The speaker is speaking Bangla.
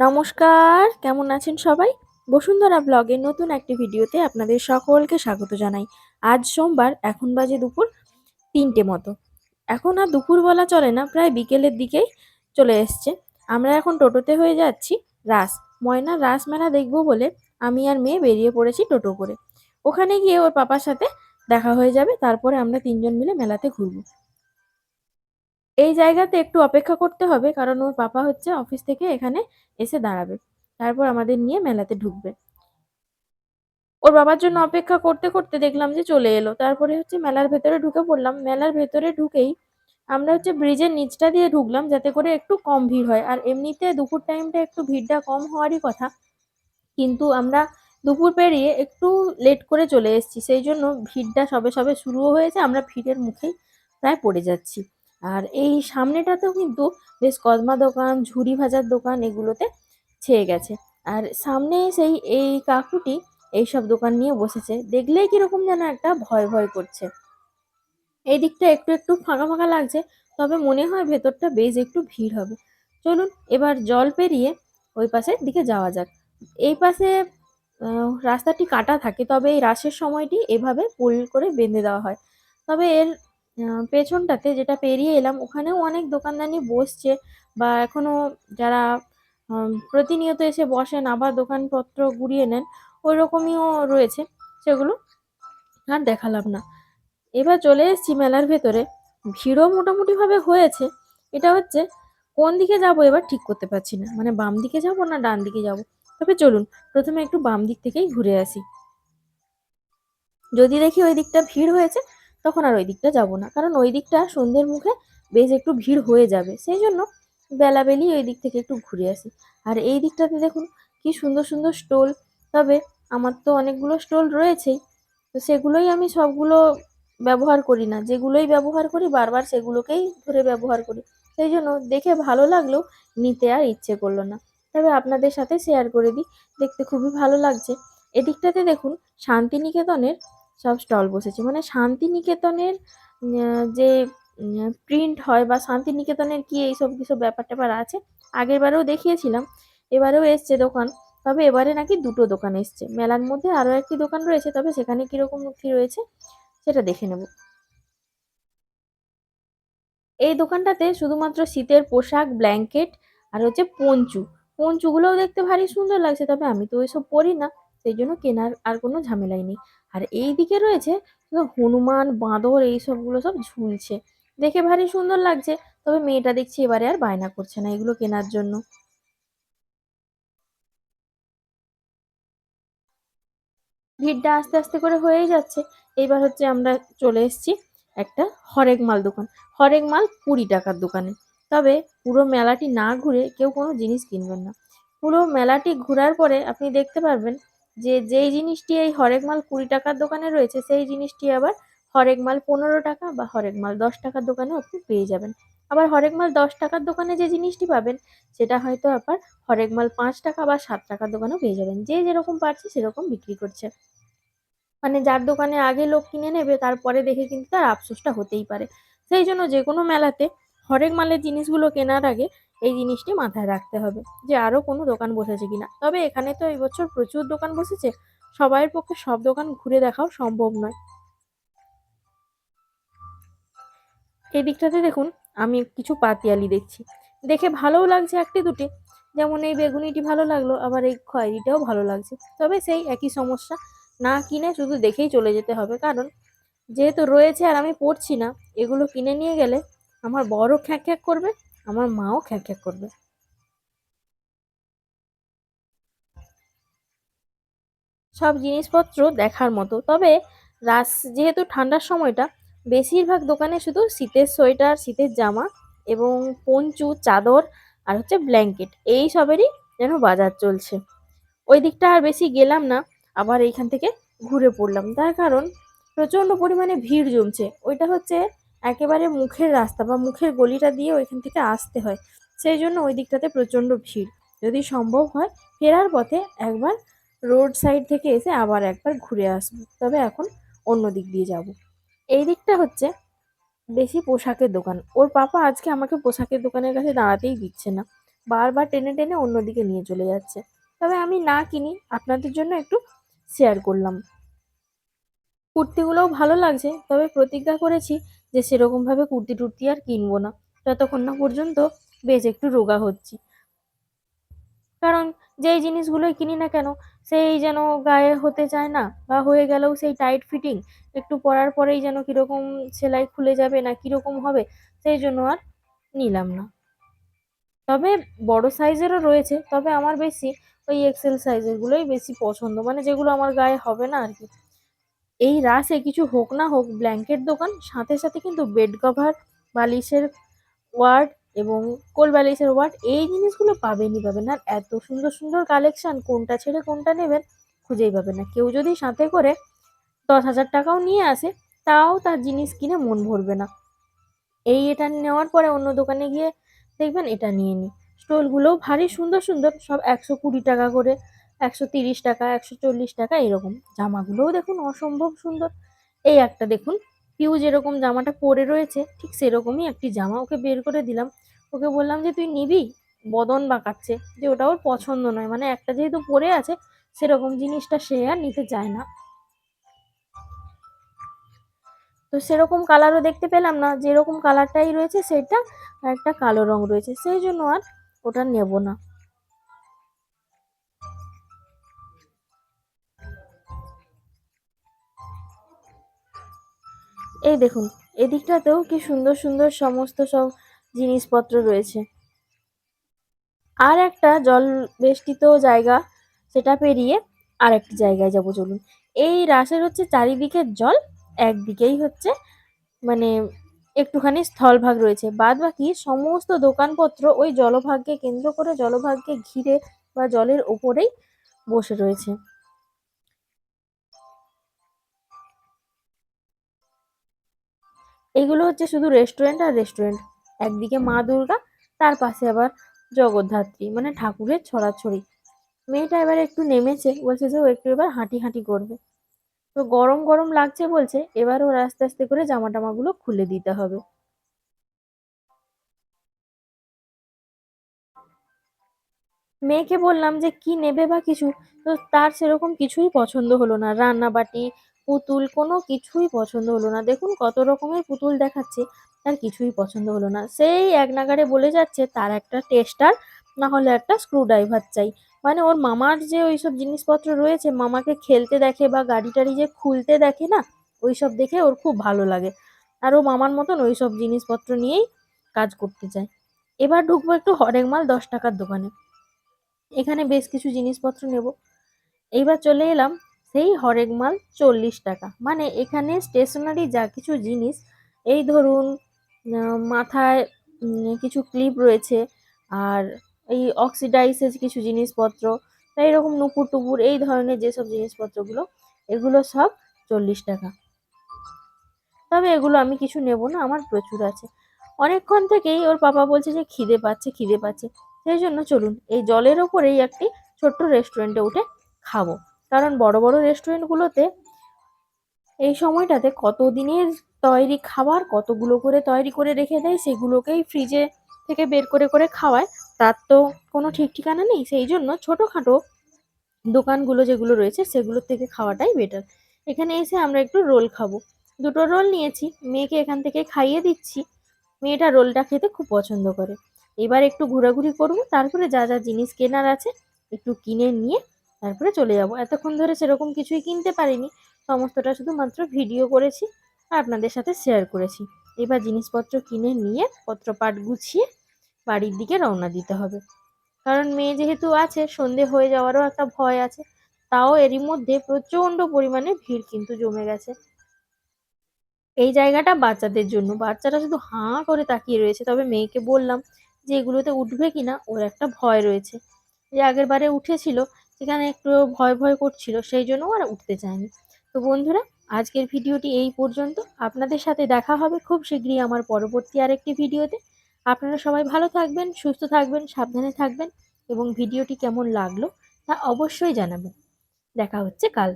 নমস্কার, কেমন আছেন সবাই? বসুন্ধরা ব্লগে নতুন একটি ভিডিওতে আপনাদের সকলকে স্বাগত জানাই। আজ সোমবার, এখন বাজে দুপুর তিনটে মতো। এখন আর দুপুর বলা চলে না, প্রায় বিকেলের দিকেই চলে এসছে। আমরা এখন টোটোতে হয়ে যাচ্ছি রাস, ময়না রাস মেলা দেখব বলে আমি আর মেয়ে বেরিয়ে পড়েছি টোটো করে। ওখানে গিয়ে ওর পাপার সাথে দেখা হয়ে যাবে, তারপরে আমরা তিনজন মিলে মেলাতে ঘুরবো। এই জায়গাতে একটু অপেক্ষা করতে হবে কারণ ওর পাপা হচ্ছে অফিস থেকে এখানে এসে দাঁড়াবে। তারপর আমাদের নিয়ে মেলাতে ঢুকবে। ওর বাবার জন্য অপেক্ষা করতে করতে দেখলাম যে চলে এলো। তারপরে হচ্ছে মেলার ভেতরে ঢুকে পড়লাম। মেলার ভেতরে ঢুকেই আমরা হচ্ছে ব্রিজের নিচটা দিয়ে ঢুকলাম যাতে করে একটু কম ভিড় হয়। আর এমনিতে দুপুর টাইমটা একটু ভিড়টা কম হওয়ারই কথা। কিন্তু আমরা দুপুর পেরিয়ে একটু লেট করে চলে এসেছি। সেই জন্য ভিড়টা সবে সবে শুরুও হয়েছে। আমরা ভিড়ের মুখেই প্রায় পড়ে যাচ্ছি। আর এই সামনেটাতেও কিন্তু বেশ কদমা দোকান, ঝুড়ি ভাজার দোকান এগুলোতে ছেয়ে গেছে। আর সামনে সেই এই কাকুটি এইসব দোকান নিয়ে বসেছে। দেখলেই কীরকম যেন একটা ভয় ভয় করছে। এই দিকটা একটু একটু ফাঁকা ফাঁকা লাগছে, তবে মনে হয় ভেতরটা বেশ একটু ভিড় হবে। চলুন এবার জল পেরিয়ে ওই পাশের দিকে যাওয়া যাক। এই পাশে রাস্তাটি কাটা থাকে, তবে এই রাসের সময়টি এভাবে পুল করে বেঁধে দেওয়া হয়। তবে এর পেছনটাতে যেটা পেরিয়ে এলাম, ওখানেও অনেক দোকানদানি বসছে বা এখনও যারা প্রতিনিয়ত এসে বসেন, আবার দোকানপত্র গুড়িয়ে নেন ওই রকমইও রয়েছে সেগুলো আর দেখালাম না। এবার চলে এসেছি মেলার ভেতরে। ভিড়ও মোটামুটিভাবে হয়েছে। এটা হচ্ছে কোন দিকে যাব এবার ঠিক করতে পারছি না। মানে বাম দিকে যাব না ডান দিকে যাব? তবে চলুন, প্রথমে একটু বাম দিক থেকেই ঘুরে আসি। যদি দেখি ওই দিকটা ভিড় হয়েছে তখন আর ওই দিকটা যাব না। কারণ ওই দিকটা সন্ধ্যের মুখে বেশ একটু ভিড় হয়ে যাবে। সেই জন্য বেলাবেলি ওই দিক থেকে একটু ঘুরে আসি। আর এই দিকটাতে দেখুন কি সুন্দর সুন্দর স্টল। তবে আমার তো অনেকগুলো স্টল রয়েছেই। তো সেগুলোই আমি সবগুলো ব্যবহার করি না। যেগুলোই ব্যবহার করি, বারবার সেগুলোকেই ধরে ব্যবহার করি। সেই জন্য দেখে ভালো লাগলেও নিতে আর ইচ্ছে করল না। তবে আপনাদের সাথে শেয়ার করে দিই। দেখতে খুবই ভালো লাগছে। এদিকটাতে দেখুন শান্তিনিকেতনের সব স্টল বসেছে। মানে শান্তিনিকেতনের যে প্রিন্ট হয় বা শান্তিনিকেতনের কি এইসব কিছু ব্যাপার ট্যাপার আছে আগের বারেও দেখিয়েছিলাম। এবারেও এসছে দোকান। তবে এবারে নাকি দুটো দোকান এসছে। মেলার মধ্যে আরও একটি দোকান রয়েছে, তবে সেখানে কীরকম কি রয়েছে সেটা দেখে নেব। এই দোকানটাতে শুধুমাত্র শীতের পোশাক, ব্ল্যাঙ্কেট আর হচ্ছে পঞ্চু। পঞ্চুগুলোও দেখতে ভারী সুন্দর লাগছে, তবে আমি তো ওইসব পরি না। সেই জন্য কেনার আর কোনো ঝামেলাই নেই। আর এই দিকে রয়েছে হনুমান, বাঁদর এই সবগুলো সব ঝুলছে। দেখে ভারী সুন্দর লাগছে, তবে মেয়েটা দেখছি এবারে আর বায়না করছে না এগুলো কেনার জন্য। ভিড়টা আস্তে আস্তে করে হয়েই যাচ্ছে। এইবার হচ্ছে আমরা চলে এসেছি একটা হরেক মাল দোকান। হরেক মাল কুড়ি টাকার দোকানে। তবে পুরো মেলাটি না ঘুরে কেউ কোনো জিনিস কিনবেন না। পুরো মেলাটি ঘোরার পরে আপনি দেখতে পারবেন যে, যেই জিনিসটি এই হরেক মাল কুড়ি টাকার দোকানে রয়েছে, সেই জিনিসটি আবার হরেক মাল পনেরো টাকা বা হরেক মাল দশ টাকার দোকানেও আপনি পেয়ে যাবেন। আবার হরেক মাল দশ টাকার দোকানে যে জিনিসটি পাবেন, সেটা হয়তো আবার হরেক মাল পাঁচ টাকা বা সাত টাকার দোকানেও পেয়ে যাবেন। যে যেরকম পারছে সেরকম বিক্রি করছে। মানে যার দোকানে আগে লোক কিনে নেবে তারপরে দেখে কিন্তু তার আফসোসটা হতেই পারে। সেই জন্য যে কোনো মেলাতে হরেক মালের জিনিসগুলো কেনার আগে এই জিনিসটি মাথায় রাখতে হবে যে আরও কোনো দোকান বসেছে কিনা। তবে এখানে তো এই বছর প্রচুর দোকান বসেছে, সবাইয়ের পক্ষে সব দোকান ঘুরে দেখাও সম্ভব নয়। এই দিকটাতে দেখুন, আমি কিছু পাতিয়ালি দেখছি। দেখে ভালোও লাগছে একটি দুটি, যেমন এই বেগুনিটি ভালো লাগল, আবার এই খয়েরিটাও ভালো লাগছে। তবে সেই একই সমস্যা, না কিনে শুধু দেখেই চলে যেতে হবে, কারণ যেহেতু রয়েছে আর আমি পড়ছি না, এগুলো কিনে নিয়ে গেলে আমার বড়ও খ্যাঁক খ্যাঁক করবে আমার মাও খ্যাঁক খ্যাঁক করবে। সব জিনিসপত্র দেখার মতো। তবে রাস, যেহেতু ঠান্ডার সময়টা, বেশিরভাগ দোকানে শুধু শীতের সোয়েটার, শীতের জামা এবং পঞ্চু, চাদর আর হচ্ছে ব্ল্যাঙ্কেট, এই সবেরই যেন বাজার চলছে। ওই দিকটা আর বেশি গেলাম না, আবার এইখান থেকে ঘুরে পড়লাম। তার কারণ, প্রচণ্ড পরিমাণে ভিড় জমছে। ওইটা হচ্ছে একেবারে মুখের রাস্তা বা মুখের গলিটা দিয়ে ওইখান থেকে আসতে হয়। সেই জন্য ওই দিকটাতে প্রচণ্ড ভিড়। যদি সম্ভব হয়, ফেরার পথে একবার রোড সাইড থেকে এসে আবার একবার ঘুরে আসব। তবে এখন অন্য দিক দিয়ে যাব। এই দিকটা হচ্ছে বেশি পোশাকের দোকান। ওর পাপা আজকে আমাকে পোশাকের দোকানের কাছে দাঁড়াতেই দিচ্ছে না। বারবার টেনে টেনে অন্যদিকে নিয়ে চলে যাচ্ছে। তবে আমি না কিনি, আপনাদের জন্য একটু শেয়ার করলাম। কুর্তিগুলোও ভালো লাগছে, তবে প্রতিজ্ঞা করেছি যে সেরকমভাবে কুর্তি টুর্তি আর কিনবো না। যতক্ষণ না পর্যন্ত বেশ একটু রোগা হচ্ছি। কারণ যেই জিনিসগুলোই কিনি না কেন, সেই যেন গায়ে হতে চায় না বা হয়ে গেলেও সেই টাইট ফিটিং একটু পরার পরেই যেন কীরকম সেলাই খুলে যাবে না কীরকম হবে, সেই জন্য আর নিলাম না। তবে বড় সাইজেরও রয়েছে, তবে আমার বেশি ওই এক্সেল সাইজেরগুলোই বেশি পছন্দ। মানে যেগুলো আমার গায়ে হবে না আর কি। এই রাসে কিছু হোক না হোক, ব্ল্যাঙ্কেট দোকান, সাথে সাথে কিন্তু বেড কভার, বালিশের ওয়ার্ড এবং কোল বালিশের ওয়ার্ড, এই জিনিসগুলো পাবেনই পাবেন। আর এত সুন্দর সুন্দর কালেকশান, কোনটা ছেড়ে কোনটা নেবেন খুঁজেই পাবেন না। কেউ যদি সাথে করে দশ হাজার টাকাও নিয়ে আসে, তাও তার জিনিস কিনে মন ভরবে না। এই এটা নেওয়ার পরে অন্য দোকানে গিয়ে দেখবেন এটা নিয়ে নিই স্টোলগুলোও ভারী সুন্দর সুন্দর, সব একশো কুড়ি টাকা করে একশো তিরিশ টাকা, একশো চল্লিশ টাকা, এরকম। জামাগুলোও দেখুন অসম্ভব সুন্দর। এই একটা দেখুন পিউ যেরকম জামাটা পরে রয়েছে, ঠিক সেরকমই একটি জামা। ওকে বের করে দিলাম। ওকে বললাম যে, তুই নিবি? বদন বাঁকাচ্ছে, যে ওটা ওর পছন্দ নয়। মানে একটা যেহেতু পরে আছে, সেরকম জিনিসটা সে আর নিতে চায় না। তো সেরকম কালারও দেখতে পেলাম না। যেরকম কালারটাই রয়েছে, সেটা একটা কালো রং রয়েছে। সেই জন্য আর ওটা নেব না। এই দেখুন, এদিকটাতেও কি সুন্দর সুন্দর সমস্ত সব জিনিসপত্র রয়েছে। আর একটা জল বেষ্টিত জায়গা, সেটা পেরিয়ে আর একটি জায়গায় যাব, চলুন। এই রাসের হচ্ছে চারিদিকের জল, একদিকেই হচ্ছে মানে একটুখানি স্থলভাগ রয়েছে। বাদ বাকি সমস্ত দোকানপত্র ওই জলভাগকে কেন্দ্র করে জলভাগকে ঘিরে বা জলের ওপরেই বসে রয়েছে। এগুলো হচ্ছে শুধু রেস্টুরেন্ট আর রেস্টুরেন্ট একদিকে মা দুর্গা, তার পাশে আবার জগদ্ধাত্রী মানে ঠাকুরের ছড়াছড়ি। মেয়েটা এবার একটু নেমেছে, বলছে যে ও একটু এবার হাঁটি হাঁটি করবে। তো গরম গরম লাগছে বলছে, এবার ওর আস্তে আস্তে করে জামা টামাগুলো খুলে দিতে হবে। মেয়েকে বললাম যে কি নেবে বা কিছু? তো তার সেরকম কিছুই পছন্দ হলো না। রান্নাবাটি পুতুল কোনো কিছুই পছন্দ হলো না। দেখুন কত রকমের পুতুল দেখাচ্ছে, তার কিছুই পছন্দ হলো না। সেই এক নাগাড়ে বলে যাচ্ছে, তার একটা টেস্টার না হলে একটা স্ক্রুড্রাইভার চাই। মানে ওর মামার যে ওইসব জিনিসপত্র রয়েছে, মামাকে খেলতে দেখে বা গাড়ি টাড়ি যে খুলতে দেখে না, ওইসব দেখে ওর খুব ভালো লাগে। আর ও মামার মতন ওইসব জিনিসপত্র নিয়েই কাজ করতে চায়। এবার ঢুকবো একটু হরেক মাল দশ টাকার দোকানে। এখানে বেশ কিছু জিনিসপত্র নেব। এইবার চলে এলাম সেই হরেক মাল চল্লিশ টাকা। মানে এখানে স্টেশনারি যা কিছু জিনিস, এই ধরুন মাথায় কিছু ক্লিপ রয়েছে, আর এই অক্সিডাইসের কিছু জিনিসপত্র, তাই এরকম নুপুর টুপুর, এই ধরনের যেসব জিনিসপত্রগুলো, এগুলো সব চল্লিশ টাকা। তবে এগুলো আমি কিছু নেব না, আমার প্রচুর আছে। অনেকক্ষণ থেকেই ওর পাপা বলছে যে খিদে পাচ্ছে খিদে পাচ্ছে। সেই জন্য চলুন, এই জলের ওপরেই একটি ছোট্ট রেস্টুরেন্টে উঠে খাব। কারণ বড় বড় রেস্টুরেন্টগুলোতে এই সময়টাতে কত দিনের তৈরি খাবার, কতগুলো করে তৈরি করে রেখে দেয়, সেগুলোকেই ফ্রিজে থেকে বের করে করে খাওয়ায়, তার তো কোনো ঠিক ঠিকানা নেই। সেই জন্য ছোটোখাটো দোকানগুলো যেগুলো রয়েছে, সেগুলোর থেকে খাওয়াটাই বেটার এখানে এসে আমরা একটু রোল খাব। দুটো রোল নিয়েছি, মেয়েকে এখান থেকে খাইয়ে দিচ্ছি। মেয়েটা রোলটা খেতে খুব পছন্দ করে। এবার একটু ঘোরাঘুরি করব, তারপরে যা যা জিনিস কেনার আছে, একটু কিনে নিয়ে তারপরে চলে যাব। এতক্ষণ ধরে সেরকম কিছুই কিনতে পারিনি। সমস্তটা শুধুমাত্র ভিডিও করেছি আর আপনাদের সাথে শেয়ার করেছি। এবার জিনিসপত্র কিনে নিয়ে পত্রপাঠ গুছিয়ে বাড়ির দিকে রওনা দিতে হবে। কারণ মেয়ে যেহেতু আছে, সন্ধে হয়ে যাওয়ারও একটা ভয় আছে, তাও এরই মধ্যে প্রচণ্ড পরিমাণে ভিড় কিন্তু জমে গেছে। এই জায়গাটা বাচ্চাদের জন্য। বাচ্চারা শুধু হাঁ করে তাকিয়ে রয়েছে। তবে মেয়েকে বললাম যে, এগুলোতে উঠবে কিনা? ওর একটা ভয় রয়েছে। যে আগের বারে উঠেছিল সেখানে একটু ভয় ভয় করছিল, সেই জন্য আর উঠতে চায়নি। তো বন্ধুরা, আজকের ভিডিওটি এই পর্যন্ত। আপনাদের সাথে দেখা হবে খুব শীঘ্রই আমার পরবর্তী আরেকটি ভিডিওতে। আপনারা সবাই ভালো থাকবেন, সুস্থ থাকবেন, সাবধানে থাকবেন এবং ভিডিওটি কেমন লাগল তা অবশ্যই জানাবেন। দেখা হচ্ছে কাল।